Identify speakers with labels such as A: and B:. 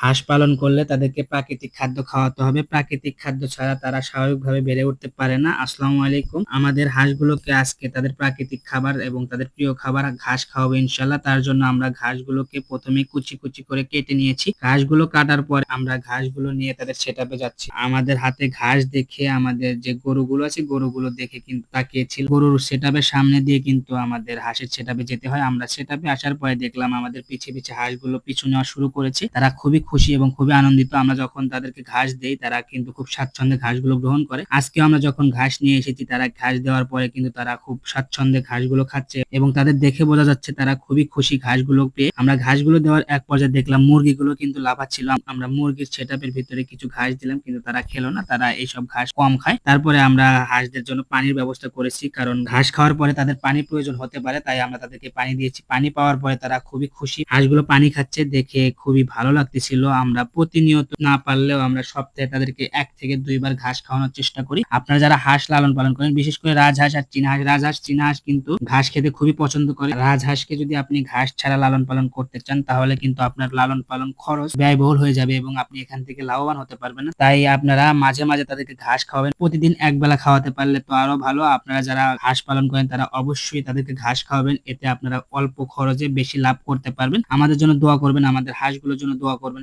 A: হাঁস পালন করলে তাদেরকে প্রাকৃতিক খাদ্য খাওয়াতে হবে। প্রাকৃতিক খাদ্য ছাড়া তারা স্বাভাবিকভাবে বেড়ে উঠতে পারে না। আসসালামু আলাইকুম। আমাদের হাঁসগুলোকে আজকে তাদের প্রাকৃতিক খাবার এবং তাদের প্রিয় খাবার ঘাস খাওয়াবো ইনশাল্লাহ তার জন্য আমরা ঘাসগুলোকে প্রথমে কুচি কুচি করে কেটে নিয়েছি। ঘাসগুলো কাটার পর আমরা ঘাসগুলো নিয়ে তাদের সেটাপে যাচ্ছি। আমাদের হাতে ঘাস দেখে আমাদের যে গরুগুলো আছে, গরুগুলো দেখে কিন্তু তাকিয়েছিল। গরুর সেটাপের সামনে দিয়ে কিন্তু আমাদের হাঁসের সেটাপে যেতে হয়। আমরা সেটাপে আসার পরে দেখলাম আমাদের পিছে পিছে হাঁসগুলো পিছু নেওয়া শুরু করেছে। তারা খুবই খুশি এবং খুবই আনন্দিত। আমরা যখন তাদেরকে ঘাস দেই, তারা কিন্তু খুব স্বাচ্ছন্দ্যে ঘাসগুলো গ্রহণ করে। আজকে আমরা যখন ঘাস নিয়ে এসেছি, তারা ঘাস দেওয়ার পরে কিন্তু তারা খুব স্বাচ্ছন্দ্যে ঘাসগুলো খাচ্ছে এবং তাদের দেখে বোঝা যাচ্ছে তারা খুবই খুশি ঘাসগুলো পেয়ে। আমরা ঘাসগুলো দেওয়ার এক পর্যায়ে দেখলাম মুরগিগুলো কিন্তু লাফাচ্ছিল। আমরা মুরগির সেটাপের ভিতরে কিছু ঘাস দিলাম, কিন্তু তারা খেলো না। তারা এইসব ঘাস কম খায়। তারপরে আমরা হাঁসদের জন্য পানির ব্যবস্থা করেছি, কারণ ঘাস খাওয়ার পরে তাদের পানি প্রয়োজন হতে পারে, তাই আমরা তাদেরকে পানি দিয়েছি। পানি পাওয়ার পরে তারা খুবই খুশি। হাঁসগুলো পানি খাচ্ছে, দেখে খুবই ভালো লাগতেছিল। আমরা প্রতিনিয়ত না পারলেও আমরা সপ্তাহে তাদেরকে এক থেকে দুইবার ঘাস খাওয়ানোর চেষ্টা করি। আপনারা যারা হাঁস লালন পালন করেন, বিশেষ করে রাজহাঁস আর চীনা হাঁস রাজহাঁস চীনা হাঁস কিন্তু ঘাস খেতে খুবই পছন্দ করে। রাজহাঁসকে যদি আপনি ঘাস ছাড়া লালন পালন করতে চান, তাহলে কিন্তু আপনার লালন পালন খরচ ব্যয়বহুল হয়ে যাবে এবং আপনি এখান থেকে লাভবান হতে পারবেন তাই আপনারা মাঝে মাঝে তাদেরকে ঘাস খাওয়াবেন। প্রতিদিন এক বেলা খাওয়াতে পারলে তো আরও ভালো। আপনারা যারা হাঁস পালন করেন, তারা অবশ্যই তাদেরকে ঘাস খাওয়াবেন। এতে আপনারা অল্প খরচে বেশি লাভ করতে পারবেন। আমাদের জন্য দোয়া করবেন, আমাদের হাঁসগুলোর জন্য দোয়া করবেন।